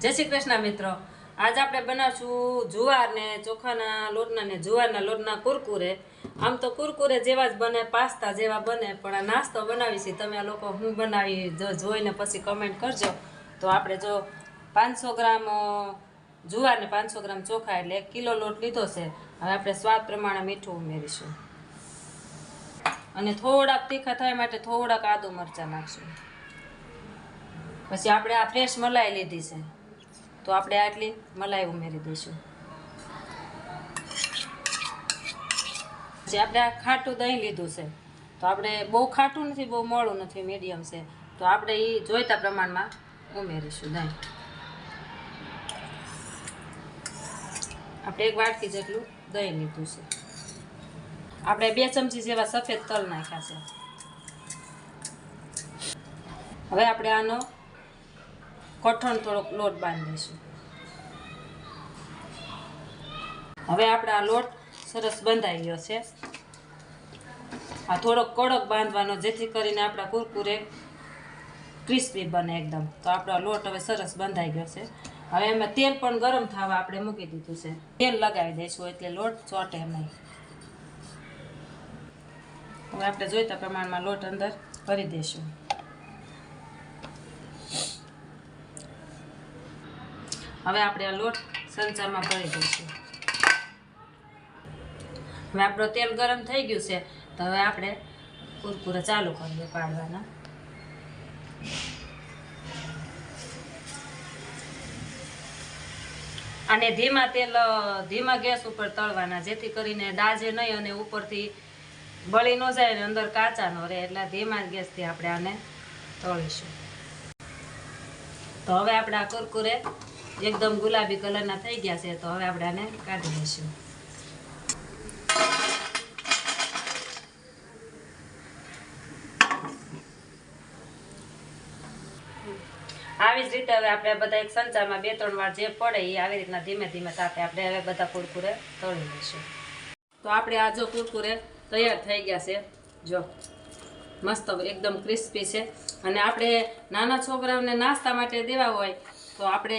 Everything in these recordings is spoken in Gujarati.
જય શ્રી કૃષ્ણ મિત્રો. આજ આપણે બનાવશું જુવાર ને ચોખાના લોટના ને જુવારના લોટના કુરકુરે. આમ તો કુરકુરે જેવા જ બને, પાસ્તા જેવા બને, પણ આ નાસ્તો બનાવી છે તમે આ લોકો હું બનાવી જોઈને પછી કમેન્ટ કરજો. તો આપણે જો પાંચસો ગ્રામ જુવારને પાંચસો ગ્રામ ચોખા એટલે એક કિલો લોટ લીધો છે. હવે આપણે સ્વાદ પ્રમાણે મીઠું ઉમેરીશું. અને થોડાક તીખા થાય માટે થોડાક આદુ મરચાં નાખશું. પછી આપણે આ ફ્રેશ મલાઈ લીધી છે. તો આપણે આટલી મલાઈ ઉમેરી દઈશું. જે આપણે ખાટું દહીં લીધું છે, તો આપણે બહુ ખાટું નથી, બહુ મોડું નથી મીડિયમ છે. તો આપણે એ જોઈતા પ્રમાણમાં ઉમેરીશું દહીં. આપણે એક વાટકી જેટલું દહીં લીધું છે. આપણે બે ચમચી જેવા સફેદ તલ નાખ્યા છે. હવે આપણે આનો કઠણ થોડોક લોટ બાંધીશું હવે આપણે આ લોટ સરસ બંધાઈ ગયો છે. આ થોડોક કડક બાંધવાનો જેથી કરીને આપણા કુરકુરે ક્રિસ્પી બને એકદમ. તો આપણો લોટ હવે સરસ બંધાઈ ગયો છે. હવે એમાં તેલ પણ ગરમ થવા આપણે મૂકી દીધું છે. તેલ લગાવી દઈશું એટલે લોટ ચોટે નહીં. હવે આપણે જોઈતા પ્રમાણમાં લોટ અંદર ભરી દઈશું. હવે આપણે આ લોટ સંચારમાં ભરી દઈશું. હવે આપણું તેલ ગરમ થઈ ગયું છે, તો હવે આપણે કુરકુરા ચાલુ કરીએ પાડવાના. અને ધીમા તેલ, ધીમા ગેસ ઉપર તળવાના, જેથી કરીને દાજે નહીં અને ઉપરથી બળી ન જાય અને અંદર કાચા ન રહે, એટલે ધીમા ગેસથી આપણે આને તળીશું. તો હવે આપણે આ કુરકુરે એકદમ ગુલાબી કલરના થઈ ગયા છે, તો હવે આપણે આને કાઢી લઈશું. આવી જ રીતે હવે આપણે બધા એક સંચારમાં બે ત્રણ વાર જે પડે એ આવી રીતના ધીમે ધીમે તાપે આપણે હવે બધા કુરકુરે તળી લઈશું. તો આપણે આ જો કુરકુરે તૈયાર થઈ ગયા છે, જો. મસ્ત એકદમ ક્રિસ્પી છે. અને આપણે નાના છોકરાઓને નાસ્તા માટે દેવા હોય, તો આપણે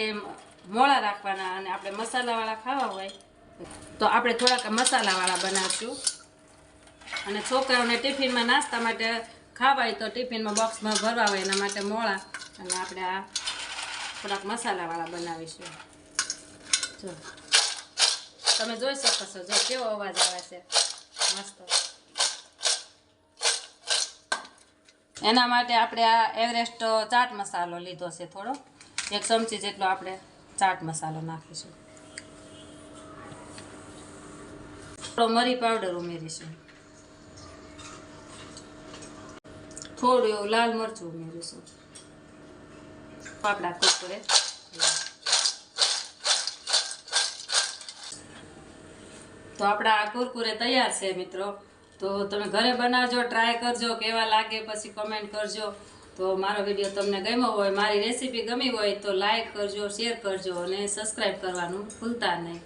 મોળા રાખવાના અને આપણે મસાલાવાળા ખાવા હોય, તો આપણે થોડાક મસાલાવાળા બનાવશું. અને છોકરાઓને ટિફિનમાં નાસ્તા માટે ખાવા હોય તો ટિફિનમાં બોક્સમાં ભરવા હોય એના માટે મોળા, અને આપણે આ થોડાક મસાલાવાળા બનાવીશું. જો. તમે જોઈ શકો છો, જો કેવો અવાજ આવે છે. મસ્ત. એના માટે આપણે આ એવરેસ્ટ ચાટ મસાલો લીધો છે થોડો. એક ચમચી જેટલો આપણે ચાટ મસાલો નાખીશું. થોડો મરી પાવડર ઉમેરીશું. થોડું એવું લાલ મરચું ઉમેરીશું. પાપડા કુરકુરે. તો આપણા આ કુરકુરે તૈયાર છે મિત્રો. તો તમે ઘરે બનાવજો ટ્રાય કરજો, કેવા લાગે પછી કમેન્ટ કરજો. તો મારો વીડિયો તમને ગમ્યો હોય, મારી રેસીપી ગમી હોય તો લાઇક કરજો શેર કરજો અને સબસ્ક્રાઈબ કરવાનું ભૂલતા નહીં.